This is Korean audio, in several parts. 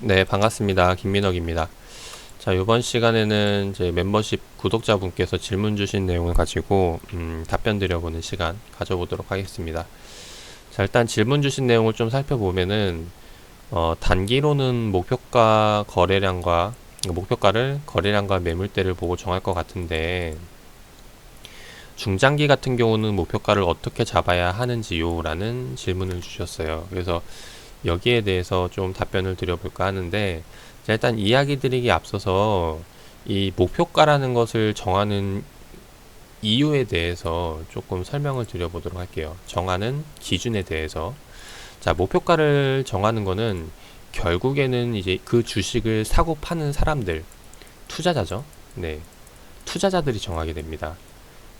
네, 반갑습니다. 김민혁입니다. 자, 이번 시간에는 이제 멤버십 구독자분께서 질문 주신 내용을 가지고 음, 답변 드려보는 시간 가져보도록 하겠습니다. 자, 일단 질문 주신 내용을 좀 살펴보면은 어, 단기로는 목표가 거래량과 목표가를 거래량과 매물대를 보고 정할 것 같은데 중장기 같은 경우는 목표가를 어떻게 잡아야 하는지요? 라는 질문을 주셨어요. 그래서 여기에 대해서 좀 답변을 드려볼까 하는데 자, 일단 이야기 드리기 앞서서 이 목표가라는 것을 정하는 이유에 대해서 조금 설명을 드려보도록 할게요. 정하는 기준에 대해서. 자, 목표가를 정하는 거는 결국에는 이제 그 주식을 사고 파는 사람들, 투자자죠. 네. 투자자들이 정하게 됩니다.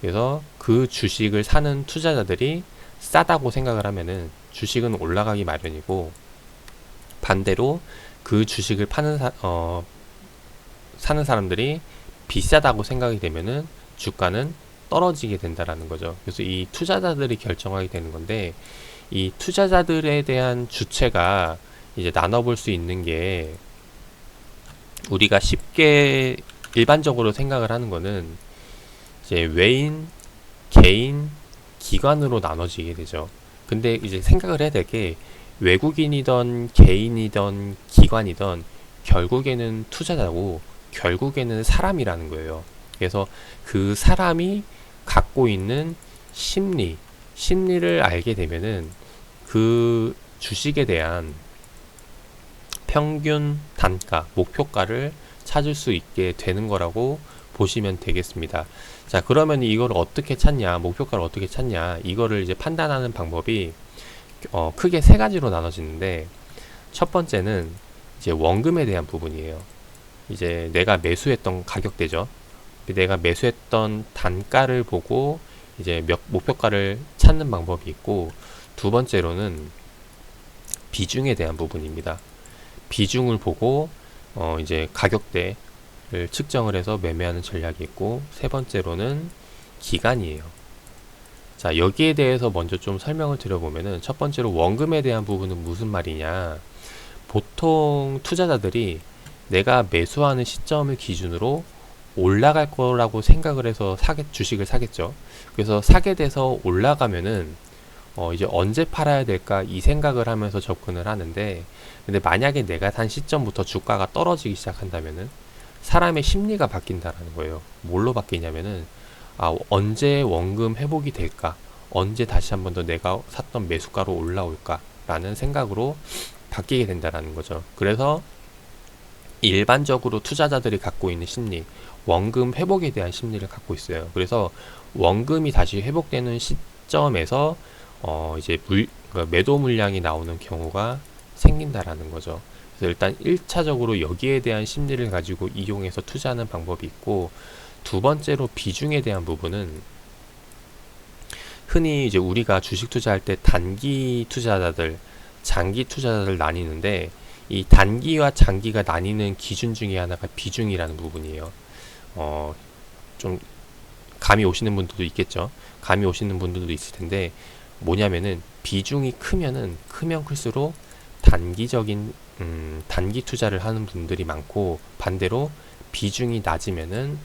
그래서 그 주식을 사는 투자자들이 싸다고 생각을 하면은 주식은 올라가기 마련이고 반대로 그 주식을 파는 사, 어, 사는 사람들이 비싸다고 생각이 되면은 주가는 떨어지게 된다라는 거죠. 그래서 이 투자자들이 결정하게 되는 건데 이 투자자들에 대한 주체가 이제 나눠볼 수 있는 게 우리가 쉽게 일반적으로 생각을 하는 거는 이제 외인, 개인, 기관으로 나눠지게 되죠. 근데 이제 생각을 해야 될 게 외국인이던 개인이던 기관이던 결국에는 투자자고 결국에는 사람이라는 거예요. 그래서 그 사람이 갖고 있는 심리, 심리를 알게 되면은 그 주식에 대한 평균 단가, 목표가를 찾을 수 있게 되는 거라고 보시면 되겠습니다. 자, 그러면 이걸 어떻게 찾냐, 목표가를 어떻게 찾냐, 이거를 이제 판단하는 방법이 어, 크게 세 가지로 나눠지는데 첫 번째는 이제 원금에 대한 부분이에요. 이제 내가 매수했던 가격대죠. 내가 매수했던 단가를 보고 이제 몇, 목표가를 찾는 방법이 있고 두 번째로는 비중에 대한 부분입니다. 비중을 보고 어, 이제 가격대 를 측정을 해서 매매하는 전략이 있고 세 번째로는 기간이에요. 자, 여기에 대해서 먼저 좀 설명을 드려보면은 첫 번째로 원금에 대한 부분은 무슨 말이냐. 보통 투자자들이 내가 매수하는 시점을 기준으로 올라갈 거라고 생각을 해서 사게, 주식을 사겠죠. 그래서 사게 돼서 올라가면은 어, 이제 언제 팔아야 될까 이 생각을 하면서 접근을 하는데 근데 만약에 내가 산 시점부터 주가가 떨어지기 시작한다면은 사람의 심리가 바뀐다라는 거예요. 뭘로 바뀌냐면은 아, 언제 원금 회복이 될까? 언제 다시 한 번 더 내가 샀던 매수가로 올라올까라는 생각으로 바뀌게 된다라는 거죠. 그래서 일반적으로 투자자들이 갖고 있는 심리, 원금 회복에 대한 심리를 갖고 있어요. 그래서 원금이 다시 회복되는 시점에서 어 이제 물, 그러니까 매도 물량이 나오는 경우가 생긴다라는 거죠. 그래서 일단 1차적으로 여기에 대한 심리를 가지고 이용해서 투자하는 방법이 있고 두 번째로 비중에 대한 부분은 흔히 이제 우리가 주식 투자할 때 단기 투자자들, 장기 투자자들 나뉘는데 이 단기와 장기가 나뉘는 기준 중에 하나가 비중이라는 부분이에요. 어, 좀 감이 오시는 분들도 있겠죠. 감이 오시는 분들도 있을 텐데 뭐냐면은 비중이 크면은 크면 클수록 단기적인 음, 단기 투자를 하는 분들이 많고 반대로 비중이 낮으면은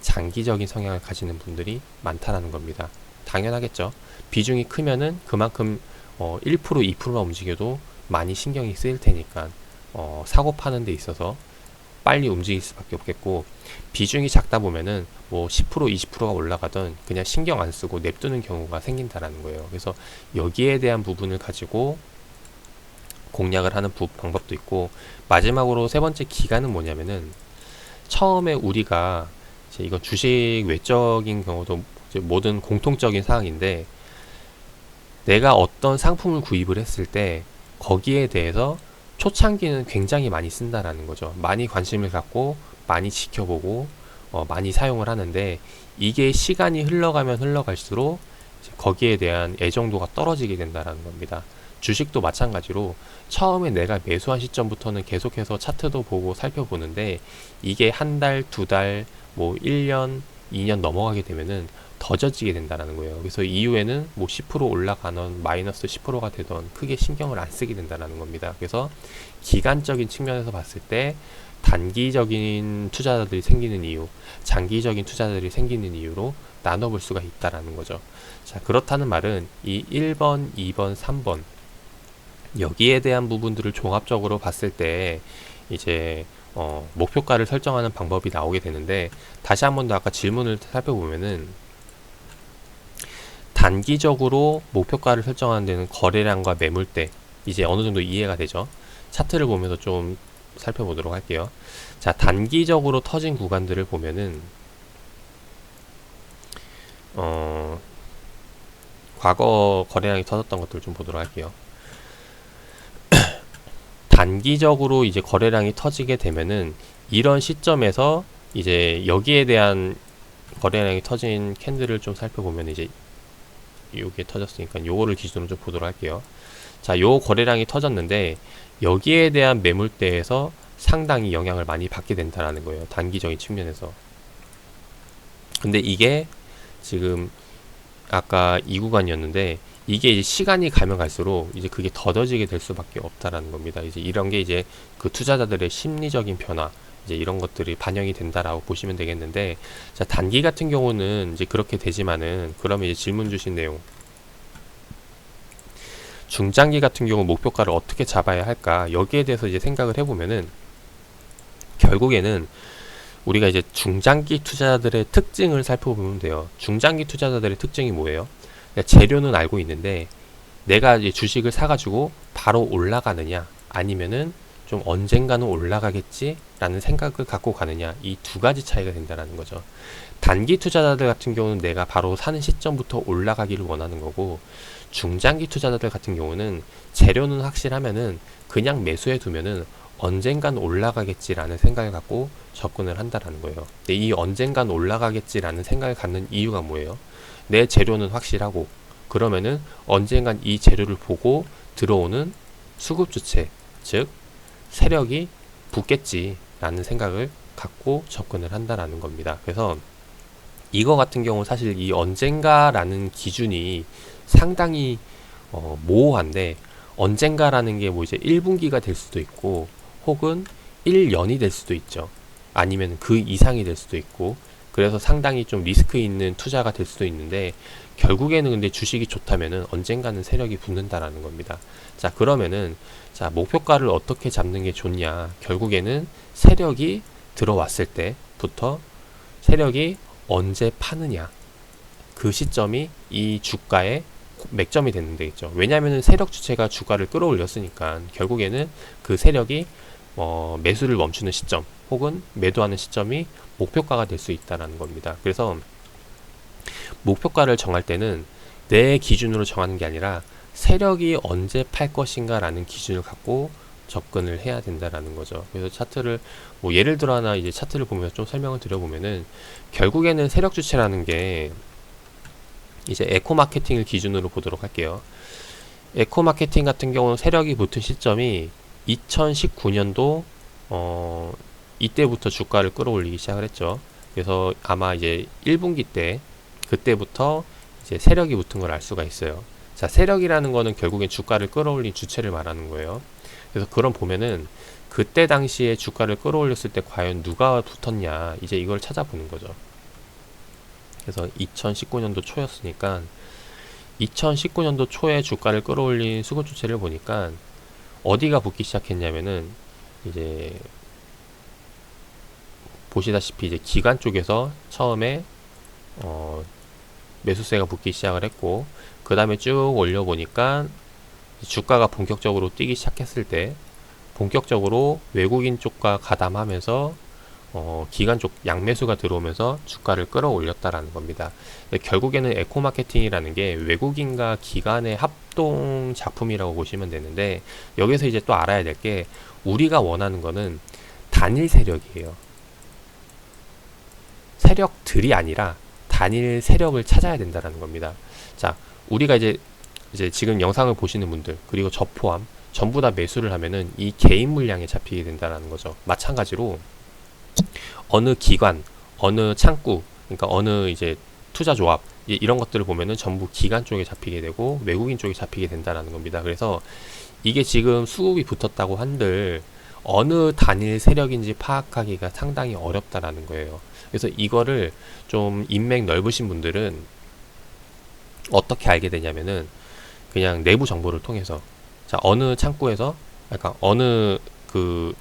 장기적인 성향을 가지는 분들이 많다라는 겁니다. 당연하겠죠. 비중이 크면은 그만큼 어, 1% 2%만 움직여도 많이 신경이 쓰일 테니까 어, 사고 파는 데 있어서 빨리 움직일 수밖에 없겠고 비중이 작다 보면은 뭐 10% 20%가 올라가던 그냥 신경 안 쓰고 냅두는 경우가 생긴다라는 거예요. 그래서 여기에 대한 부분을 가지고 공략을 하는 부, 방법도 있고 마지막으로 세 번째 기간은 뭐냐면은 처음에 우리가 이제 이거 주식 외적인 경우도 모든 공통적인 사항인데 내가 어떤 상품을 구입을 했을 때 거기에 대해서 초창기는 굉장히 많이 쓴다라는 거죠. 많이 관심을 갖고 많이 지켜보고 어, 많이 사용을 하는데 이게 시간이 흘러가면 흘러갈수록 거기에 대한 애정도가 떨어지게 된다라는 겁니다. 주식도 마찬가지로 처음에 내가 매수한 시점부터는 계속해서 차트도 보고 살펴보는데 이게 한 달, 두 달, 뭐 1년, 2년 넘어가게 되면은 더뎌지게 된다라는 거예요. 그래서 이후에는 뭐 10% 올라가던 마이너스 10%가 되던 크게 신경을 안 쓰게 된다라는 겁니다. 그래서 기간적인 측면에서 봤을 때 단기적인 투자자들이 생기는 이유, 장기적인 투자자들이 생기는 이유로 나눠볼 수가 있다라는 거죠. 자, 그렇다는 말은 이 1번, 2번, 3번 여기에 대한 부분들을 종합적으로 봤을 때 이제 어, 목표가를 설정하는 방법이 나오게 되는데 다시 한 번 더 아까 질문을 살펴보면은 단기적으로 목표가를 설정하는 데는 거래량과 매물대 이제 어느 정도 이해가 되죠. 차트를 보면서 좀 살펴보도록 할게요. 자, 단기적으로 터진 구간들을 보면은 어, 과거 거래량이 터졌던 것들 좀 보도록 할게요. 단기적으로 이제 거래량이 터지게 되면은 이런 시점에서 이제 여기에 대한 거래량이 터진 캔들을 좀 살펴보면 이제 요게 터졌으니까 요거를 기준으로 좀 보도록 할게요. 자, 요 거래량이 터졌는데 여기에 대한 매물대에서 상당히 영향을 많이 받게 된다라는 거예요. 단기적인 측면에서. 근데 이게 지금 아까 이 구간이었는데 이게 이제 시간이 가면 갈수록 이제 그게 더뎌지게 될 수밖에 없다라는 겁니다. 이제 이런 게 이제 그 투자자들의 심리적인 변화 이제 이런 것들이 반영이 된다라고 보시면 되겠는데 자 단기 같은 경우는 이제 그렇게 되지만은 그러면 이제 질문 주신 내용 중장기 같은 경우 목표가를 어떻게 잡아야 할까 여기에 대해서 이제 생각을 해보면은 결국에는 우리가 이제 중장기 투자자들의 특징을 살펴보면 돼요. 중장기 투자자들의 특징이 뭐예요? 그러니까 재료는 알고 있는데 내가 주식을 사가지고 바로 올라가느냐 아니면은 좀 언젠가는 올라가겠지라는 생각을 갖고 가느냐 이 두 가지 차이가 된다라는 거죠. 단기 투자자들 같은 경우는 내가 바로 사는 시점부터 올라가기를 원하는 거고 중장기 투자자들 같은 경우는 재료는 확실하면은 그냥 매수해 두면은 언젠간 올라가겠지라는 생각을 갖고 접근을 한다라는 거예요. 근데 이 언젠간 올라가겠지라는 생각을 갖는 이유가 뭐예요? 내 재료는 확실하고 그러면은 언젠간 이 재료를 보고 들어오는 수급 주체, 즉 세력이 붙겠지라는 생각을 갖고 접근을 한다라는 겁니다. 그래서 이거 같은 경우 사실 이 언젠가라는 기준이 상당히 어, 모호한데 언젠가라는 게 뭐 이제 1분기가 될 수도 있고 혹은 1년이 될 수도 있죠. 아니면 그 이상이 될 수도 있고 그래서 상당히 좀 리스크 있는 투자가 될 수도 있는데 결국에는 근데 주식이 좋다면은 언젠가는 세력이 붙는다라는 겁니다. 자 그러면은 자 목표가를 어떻게 잡는 게 좋냐 결국에는 세력이 들어왔을 때부터 세력이 언제 파느냐 그 시점이 이 주가의 맥점이 되는 되겠죠. 왜냐하면 세력 주체가 주가를 끌어올렸으니까 결국에는 그 세력이 어, 매수를 멈추는 시점 혹은 매도하는 시점이 목표가가 될 수 있다라는 겁니다. 그래서 목표가를 정할 때는 내 기준으로 정하는 게 아니라 세력이 언제 팔 것인가라는 기준을 갖고 접근을 해야 된다라는 거죠. 그래서 차트를 뭐 예를 들어 하나 이제 차트를 보면서 좀 설명을 드려보면은 결국에는 세력 주체라는 게 이제 에코 마케팅을 기준으로 보도록 할게요. 에코 마케팅 같은 경우는 세력이 붙은 시점이 2019년도 어 이때부터 주가를 끌어올리기 시작을 했죠. 그래서 아마 이제 1분기 때 그때부터 이제 세력이 붙은 걸 알 수가 있어요. 자, 세력이라는 거는 결국엔 주가를 끌어올린 주체를 말하는 거예요. 그래서 그럼 보면은 그때 당시에 주가를 끌어올렸을 때 과연 누가 붙었냐 이제 이걸 찾아보는 거죠. 그래서 2019년도 초였으니까 2019년도 초에 주가를 끌어올린 수급 주체를 보니까 어디가 붙기 시작했냐면은 이제 보시다시피 이제 기관 쪽에서 처음에 어 매수세가 붙기 시작을 했고 그 다음에 쭉 올려 보니까 주가가 본격적으로 뛰기 시작했을 때 본격적으로 외국인 쪽과 가담하면서 어, 기관 쪽 양매수가 들어오면서 주가를 끌어올렸다라는 겁니다. 결국에는 에코 마케팅이라는 게 외국인과 기관의 합동 작품이라고 보시면 되는데 여기서 이제 또 알아야 될 게 우리가 원하는 거는 단일 세력이에요. 세력들이 아니라 단일 세력을 찾아야 된다라는 겁니다. 자, 우리가 이제 이제 지금 영상을 보시는 분들 그리고 저 포함 전부 다 매수를 하면은 이 개인 물량에 잡히게 된다라는 거죠. 마찬가지로 어느 기관, 어느 창구, 그러니까 어느 이제 투자 조합 이런 것들을 보면은 전부 기관 쪽에 잡히게 되고 외국인 쪽에 잡히게 된다라는 겁니다. 그래서 이게 지금 수급이 붙었다고 한들 어느 단일 세력인지 파악하기가 상당히 어렵다라는 거예요. 그래서 이거를 좀 인맥 넓으신 분들은 어떻게 알게 되냐면은 그냥 내부 정보를 통해서 자 어느 창구에서 약간 어느 그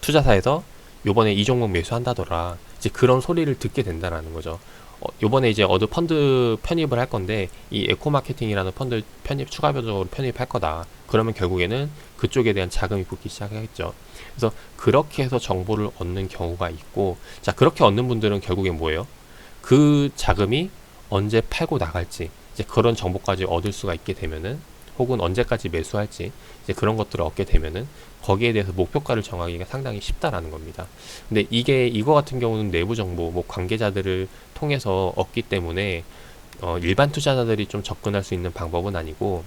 투자사에서 요번에 이 종목 매수한다더라 이제 그런 소리를 듣게 된다라는 거죠. 어, 요번에 이제 어느 펀드 편입을 할 건데 이 에코 마케팅이라는 펀드 편입 추가적으로 편입할 거다. 그러면 결국에는 그쪽에 대한 자금이 붙기 시작하겠죠. 그래서 그렇게 해서 정보를 얻는 경우가 있고 자 그렇게 얻는 분들은 결국엔 뭐예요? 그 자금이 언제 팔고 나갈지 이제 그런 정보까지 얻을 수가 있게 되면은 혹은 언제까지 매수할지 이제 그런 것들을 얻게 되면은 거기에 대해서 목표가를 정하기가 상당히 쉽다라는 겁니다. 근데 이게 이거 같은 경우는 내부 정보, 뭐 관계자들을 통해서 얻기 때문에 어, 일반 투자자들이 좀 접근할 수 있는 방법은 아니고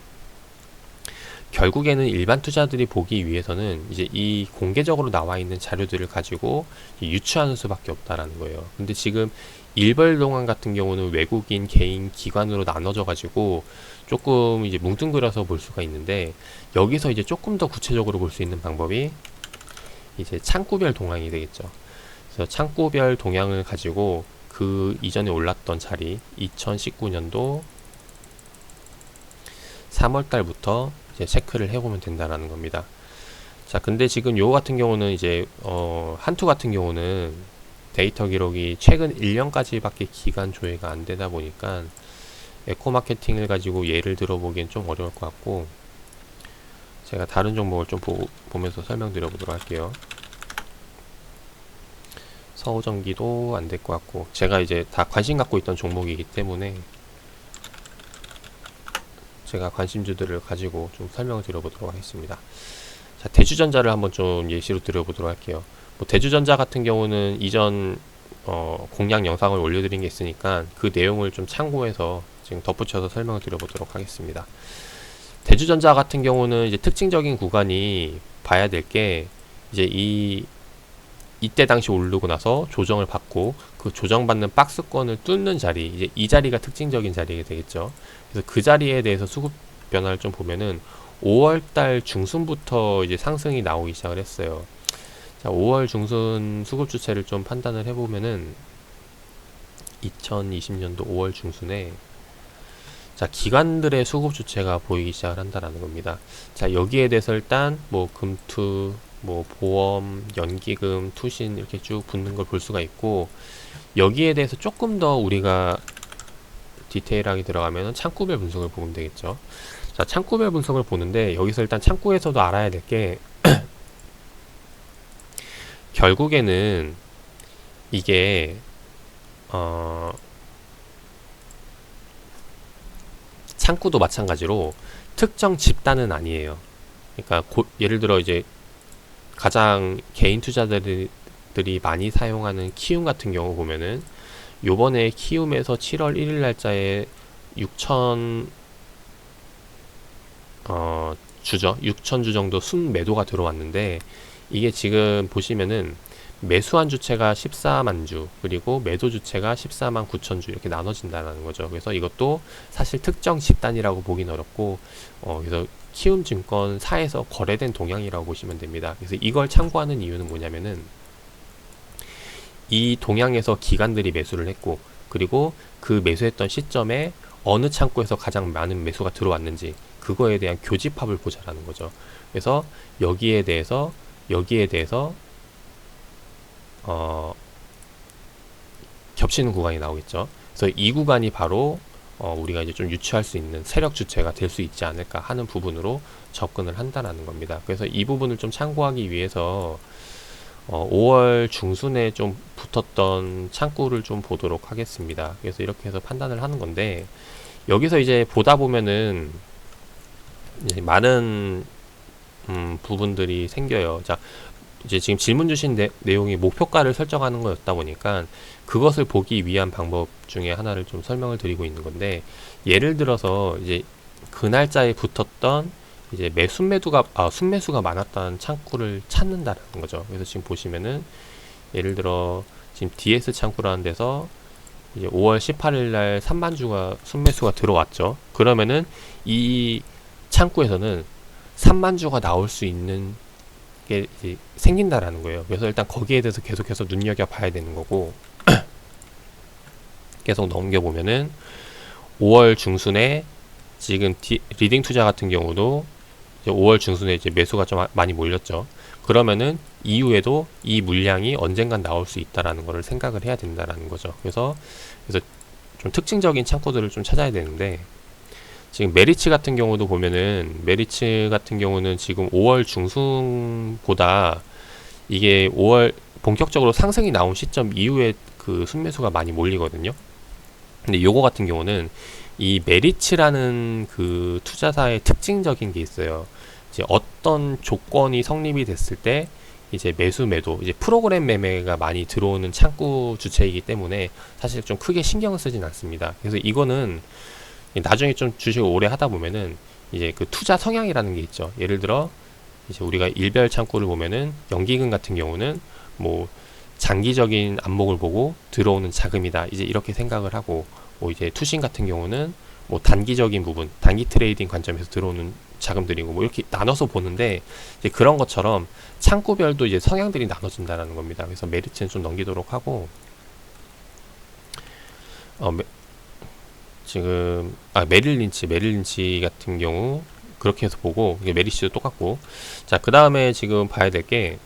결국에는 일반 투자들이 보기 위해서는 이제 이 공개적으로 나와 있는 자료들을 가지고 유추하는 수밖에 없다라는 거예요. 근데 지금 일벌동안 같은 경우는 외국인, 개인, 기관으로 나눠져 가지고 조금 이제 뭉뚱그려서 볼 수가 있는데 여기서 이제 조금 더 구체적으로 볼 수 있는 방법이 이제 창구별 동향이 되겠죠. 그래서 창구별 동향을 가지고 그 이전에 올랐던 자리 2019년도 3월 달부터 이제 체크를 해보면 된다라는 겁니다. 자, 근데 지금 요 같은 경우는 이제 어, 한투 같은 경우는 데이터 기록이 최근 1년까지밖에 기간 조회가 안 되다 보니까 에코 마케팅을 가지고 예를 들어보기엔 좀 어려울 것 같고 제가 다른 종목을 좀 보, 보면서 설명드려 보도록 할게요. 서우전기도 안 될 것 같고 제가 이제 다 관심 갖고 있던 종목이기 때문에 제가 관심주들을 가지고 좀 설명을 드려보도록 하겠습니다. 자, 대주전자를 한번 좀 예시로 드려보도록 할게요. 뭐 대주전자 같은 경우는 이전 어, 공략 영상을 올려드린 게 있으니까 그 내용을 좀 참고해서 지금 덧붙여서 설명을 드려보도록 하겠습니다. 대주전자 같은 경우는 이제 특징적인 구간이 봐야 될 게 이제 이 이때 당시 오르고 나서 조정을 받고 그 조정받는 박스권을 뚫는 자리 이제 이 자리가 특징적인 자리가 되겠죠. 그래서 그 자리에 대해서 수급 변화를 좀 보면은 5월달 중순부터 이제 상승이 나오기 시작을 했어요. 자, 5월 중순 수급 주체를 좀 판단을 해보면은 2020년도 5월 중순에 자, 기관들의 수급 주체가 보이기 시작을 한다라는 겁니다. 자, 여기에 대해서 일단 뭐 금투, 뭐 보험, 연기금, 투신 이렇게 쭉 붙는 걸 볼 수가 있고 여기에 대해서 조금 더 우리가 디테일하게 들어가면 창구별 분석을 보면 되겠죠. 자, 창구별 분석을 보는데 여기서 일단 창구에서도 알아야 될 게 결국에는 이게 어 창구도 마찬가지로 특정 집단은 아니에요. 그러니까 고, 예를 들어 이제 가장 개인 투자자들이 많이 사용하는 키움 같은 경우 보면은 요번에 키움에서 7월 1일 날짜에 6천 어 주죠. 6천 주 정도 순 매도가 들어왔는데 이게 지금 보시면은 매수한 주체가 14만 주 그리고 매도 주체가 14만 9천 주 이렇게 나눠진다는 거죠. 그래서 이것도 사실 특정 집단이라고 보긴 어렵고 어 그래서 키움증권 사에서 거래된 동향이라고 보시면 됩니다. 그래서 이걸 참고하는 이유는 뭐냐면은 이 동향에서 기관들이 매수를 했고 그리고 그 매수했던 시점에 어느 창구에서 가장 많은 매수가 들어왔는지 그거에 대한 교집합을 보자라는 거죠. 그래서 여기에 대해서 여기에 대해서 어, 겹치는 구간이 나오겠죠. 그래서 이 구간이 바로 어, 우리가 이제 좀 유추할 수 있는 세력 주체가 될 수 있지 않을까 하는 부분으로 접근을 한다라는 겁니다. 그래서 이 부분을 좀 참고하기 위해서 어, 5월 중순에 좀 붙었던 창구를 좀 보도록 하겠습니다. 그래서 이렇게 해서 판단을 하는 건데 여기서 이제 보다 보면은 이제 많은 음, 부분들이 생겨요. 자, 이제 지금 질문 주신 내, 내용이 목표가를 설정하는 거였다 보니까 그것을 보기 위한 방법 중에 하나를 좀 설명을 드리고 있는 건데 예를 들어서 이제 그 날짜에 붙었던 이제 매순매도가 아 순매수가 많았던 창구를 찾는다라는 거죠. 그래서 지금 보시면은 예를 들어 지금 DS 창구라는 데서 이제 5월 18일 날 3만 주가 순매수가 들어왔죠. 그러면은 이 창구에서는 3만 주가 나올 수 있는 게 생긴다라는 거예요. 그래서 일단 거기에 대해서 계속해서 눈여겨 봐야 되는 거고 계속 넘겨 보면은 5월 중순에 지금 디, 리딩 투자 같은 경우도 5월 중순에 이제 매수가 좀 아- 많이 몰렸죠. 그러면은 이후에도 이 물량이 언젠간 나올 수 있다라는 거를 생각을 해야 된다라는 거죠. 그래서 그래서 좀 특징적인 창구들을 좀 찾아야 되는데 지금 메리츠 같은 경우도 보면은 메리츠 같은 경우는 지금 5월 중순보다 이게 5월 본격적으로 상승이 나온 시점 이후에 그 순매수가 많이 몰리거든요. 근데 요거 같은 경우는 이 메리츠라는 그 투자사의 특징적인 게 있어요. 이제 어떤 조건이 성립이 됐을 때 이제 매수 매도 이제 프로그램 매매가 많이 들어오는 창구 주체이기 때문에 사실 좀 크게 신경을 쓰진 않습니다. 그래서 이거는 나중에 좀 주식을 오래 하다 보면은 이제 그 투자 성향이라는 게 있죠. 예를 들어 이제 우리가 일별 창구를 보면은 연기금 같은 경우는 뭐 장기적인 안목을 보고 들어오는 자금이다. 이제 이렇게 생각을 하고 뭐 이제 투신 같은 경우는 뭐 단기적인 부분, 단기 트레이딩 관점에서 들어오는 자금들이고 뭐 이렇게 나눠서 보는데 이제 그런 것처럼 창구별도 이제 성향들이 나눠진다라는 겁니다. 그래서 메리츠는 좀 넘기도록 하고 어, 메, 지금 아 메릴 린치, 메릴 린치 같은 경우 그렇게 해서 보고 메리츠도 똑같고 자 그 다음에 지금 봐야 될게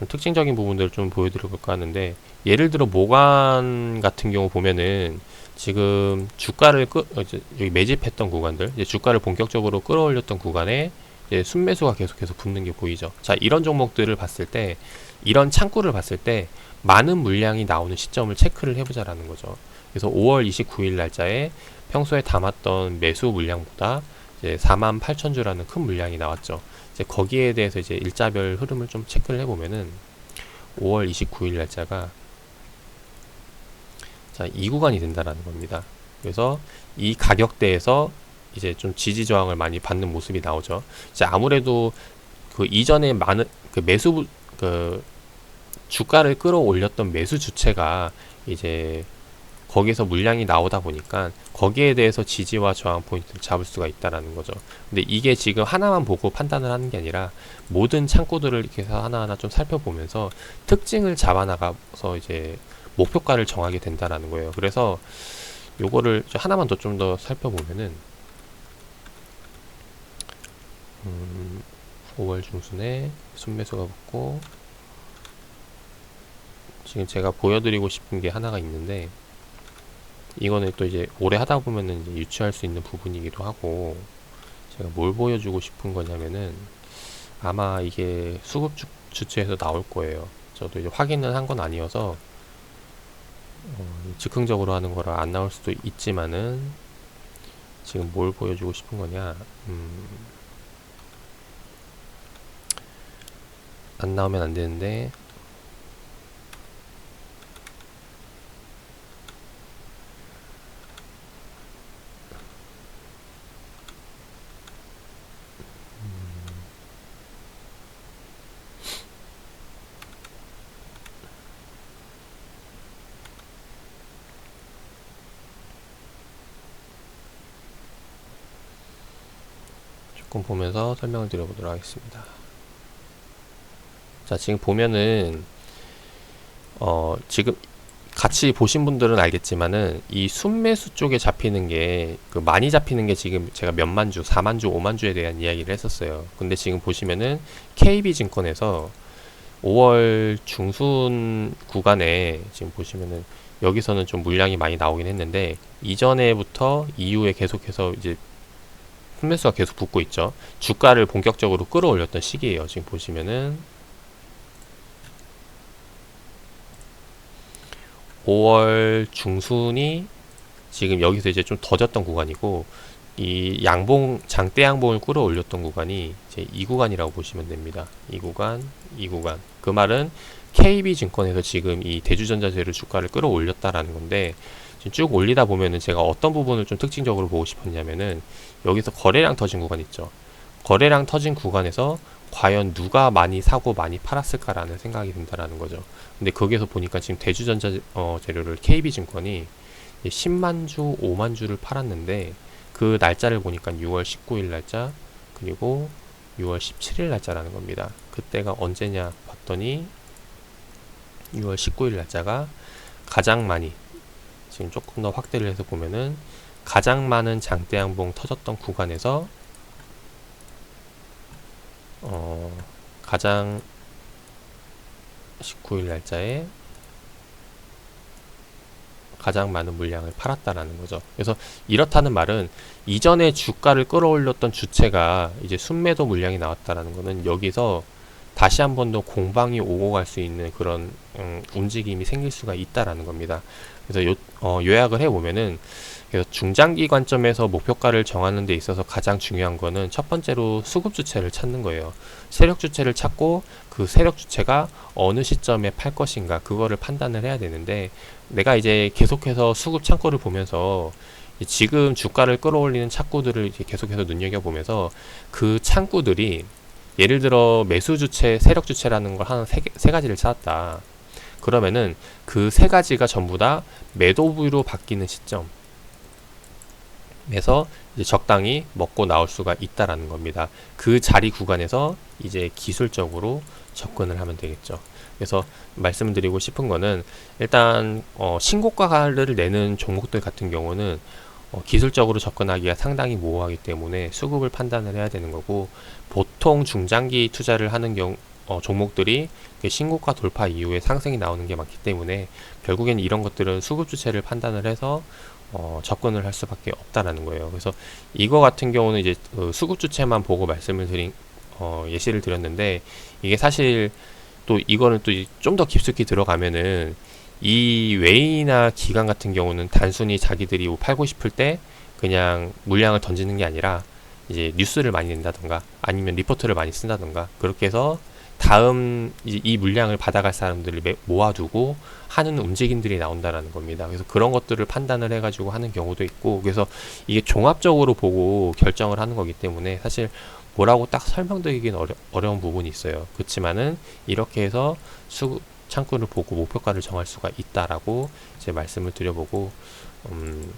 좀 특징적인 부분들을 좀 보여드려 볼까 하는데 예를 들어 모간 같은 경우 보면은 지금 주가를 끌 어, 여기 매집했던 구간들 주가를 본격적으로 끌어올렸던 구간에 순매수가 계속해서 붙는 게 보이죠. 자 이런 종목들을 봤을 때 이런 창구를 봤을 때 많은 물량이 나오는 시점을 체크를 해보자라는 거죠. 그래서 5월 29일 날짜에 평소에 담았던 매수 물량보다 이제 4만 8천 주라는 큰 물량이 나왔죠. 이제 거기에 대해서 이제 일자별 흐름을 좀 체크를 해보면은 5월 29일 날짜가 자, 이 구간이 된다라는 겁니다. 그래서 이 가격대에서 이제 좀 지지 저항을 많이 받는 모습이 나오죠. 이제 아무래도 그 이전에 많은 그 매수 그 주가를 끌어올렸던 매수 주체가 이제 거기서 물량이 나오다 보니까 거기에 대해서 지지와 저항 포인트를 잡을 수가 있다라는 거죠. 근데 이게 지금 하나만 보고 판단을 하는 게 아니라 모든 창구들을 이렇게 해서 하나하나 좀 살펴보면서 특징을 잡아나가서 이제 목표가를 정하게 된다라는 거예요. 그래서 요거를 좀 하나만 더 좀 더 살펴보면은 음, 5월 중순에 순매수가 붙고 지금 제가 보여드리고 싶은 게 하나가 있는데 이거는 또 이제 오래 하다 보면은 이제 유추할 수 있는 부분이기도 하고 제가 뭘 보여주고 싶은 거냐면은 아마 이게 수급 주, 주체에서 나올 거예요. 저도 이제 확인을 한 건 아니어서 어, 즉흥적으로 하는 거라 안 나올 수도 있지만은 지금 뭘 보여주고 싶은 거냐 음, 안 나오면 안 되는데 조금 보면서 설명을 드려보도록 하겠습니다. 자, 지금 보면은, 어, 지금 같이 보신 분들은 알겠지만은, 이 순매수 쪽에 잡히는 게, 그 많이 잡히는 게 지금 제가 몇만 주, 4만 주, 5만 주에 대한 이야기를 했었어요. 근데 지금 보시면은, KB증권에서 5월 중순 구간에 지금 보시면은, 여기서는 좀 물량이 많이 나오긴 했는데, 이전에부터 이후에 계속해서 이제 순매수가 계속 붙고 있죠. 주가를 본격적으로 끌어올렸던 시기예요. 지금 보시면은 5월 중순이 지금 여기서 이제 좀 더졌던 구간이고 이 양봉 장대 양봉을 끌어올렸던 구간이 이제 이 구간이라고 보시면 됩니다. 이 구간, 이 구간. 그 말은 KB 증권에서 지금 이 대주전자재를 주가를 끌어올렸다라는 건데 지금 쭉 올리다 보면은 제가 어떤 부분을 좀 특징적으로 보고 싶었냐면은 여기서 거래량 터진 구간 있죠. 거래량 터진 구간에서 과연 누가 많이 사고 많이 팔았을까라는 생각이 든다라는 거죠. 근데 거기에서 보니까 지금 대주전자 어, 재료를 KB증권이 10만 주, 5만 주를 팔았는데 그 날짜를 보니까 6월 19일 날짜 그리고 6월 17일 날짜라는 겁니다. 그때가 언제냐 봤더니 6월 19일 날짜가 가장 많이 지금 조금 더 확대를 해서 보면은 가장 많은 장대양봉 터졌던 구간에서 어 가장 19일 날짜에 가장 많은 물량을 팔았다라는 거죠. 그래서 이렇다는 말은 이전에 주가를 끌어올렸던 주체가 이제 순매도 물량이 나왔다라는 거는 여기서 다시 한 번 더 공방이 오고 갈 수 있는 그런 음, 움직임이 생길 수가 있다라는 겁니다. 그래서 요, 어, 요약을 해보면은 그래서 중장기 관점에서 목표가를 정하는 데 있어서 가장 중요한 거는 첫 번째로 수급 주체를 찾는 거예요. 세력 주체를 찾고 그 세력 주체가 어느 시점에 팔 것인가 그거를 판단을 해야 되는데 내가 이제 계속해서 수급 창고를 보면서 지금 주가를 끌어올리는 창구들을 계속해서 눈여겨보면서 그 창구들이 예를 들어 매수 주체, 세력 주체라는 걸한세 가지를 찾았다. 그러면은 그 세 가지가 전부 다 매도 부위로 바뀌는 시점 에서 이제 적당히 먹고 나올 수가 있다라는 겁니다. 그 자리 구간에서 이제 기술적으로 접근을 하면 되겠죠. 그래서 말씀드리고 싶은 거는 일단 어, 신고가를 내는 종목들 같은 경우는 어, 기술적으로 접근하기가 상당히 모호하기 때문에 수급을 판단을 해야 되는 거고 보통 중장기 투자를 하는 경우 어, 종목들이 신고가 돌파 이후에 상승이 나오는 게 많기 때문에 결국엔 이런 것들은 수급 주체를 판단을 해서 어, 접근을 할 수밖에 없다라는 거예요. 그래서 이거 같은 경우는 이제 그 수급 주체만 보고 말씀을 드린 어, 예시를 드렸는데 이게 사실 또 이거는 또 좀 더 깊숙이 들어가면은 이 웨이나 기관 같은 경우는 단순히 자기들이 뭐 팔고 싶을 때 그냥 물량을 던지는 게 아니라 이제 뉴스를 많이 낸다던가 아니면 리포트를 많이 쓴다던가 그렇게 해서 다음 이, 물량을 받아갈 사람들을 모아두고 하는 움직임들이 나온다라는 겁니다. 그래서 그런 것들을 판단을 해가지고 하는 경우도 있고 그래서 이게 종합적으로 보고 결정을 하는 거기 때문에 사실 뭐라고 딱 설명드리기는 어려, 어려운 부분이 있어요. 그렇지만은 이렇게 해서 수, 창구를 보고 목표가를 정할 수가 있다라고 이제 말씀을 드려보고 음,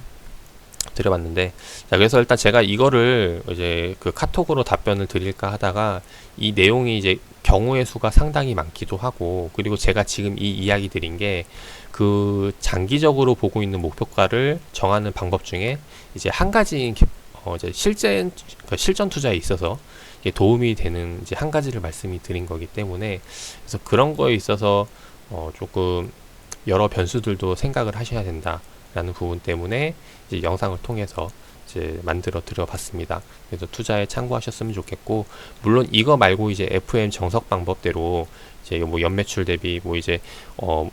드려봤는데 자 그래서 일단 제가 이거를 이제 그 카톡으로 답변을 드릴까 하다가 이 내용이 이제 경우의 수가 상당히 많기도 하고 그리고 제가 지금 이 이야기 드린 게 그 장기적으로 보고 있는 목표가를 정하는 방법 중에 이제 한 가지 어 이제 실제 그 실전 투자에 있어서 도움이 되는 이제 한 가지를 말씀이 드린 거기 때문에 그래서 그런 거에 있어서 어, 조금 여러 변수들도 생각을 하셔야 된다라는 부분 때문에 이제 영상을 통해서 이제 만들어 드려 봤습니다. 그래서 투자에 참고하셨으면 좋겠고 물론 이거 말고 이제 FM 정석 방법대로 이제 뭐 연매출 대비 뭐 이제 어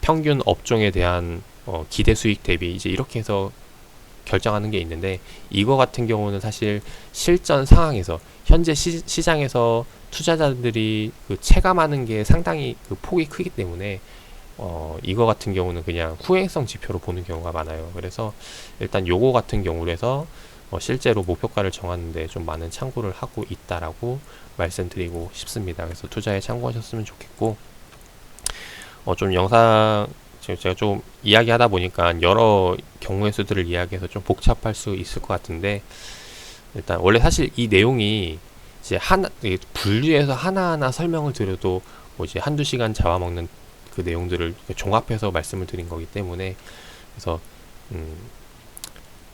평균 업종에 대한 어 기대 수익 대비 이제 이렇게 해서 결정하는 게 있는데 이거 같은 경우는 사실 실전 상황에서 현재 시, 장에서 투자자들이 그 체감하는 게 상당히 그 폭이 크기 때문에 어, 이거 같은 경우는 그냥 후행성 지표로 보는 경우가 많아요. 그래서 일단 요거 같은 경우로 해서 어, 실제로 목표가를 정하는데 좀 많은 참고를 하고 있다라고 말씀드리고 싶습니다. 그래서 투자에 참고하셨으면 좋겠고, 어, 좀 영상, 제가 좀 이야기하다 보니까 여러 경우의 수들을 이야기해서 좀 복잡할 수 있을 것 같은데, 일단 원래 사실 이 내용이 이제 하나 분류해서 하나하나 설명을 드려도 뭐 이제 한두 시간 잡아먹는 그 내용들을 종합해서 말씀을 드린 거기 때문에 그래서 음,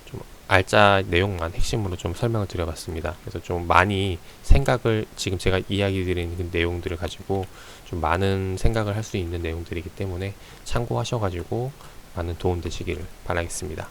좀 알짜 내용만 핵심으로 좀 설명을 드려봤습니다. 그래서 좀 많이 생각을 지금 제가 이야기 드린 그 내용들을 가지고 좀 많은 생각을 할 수 있는 내용들이기 때문에 참고하셔가지고 많은 도움 되시기를 바라겠습니다.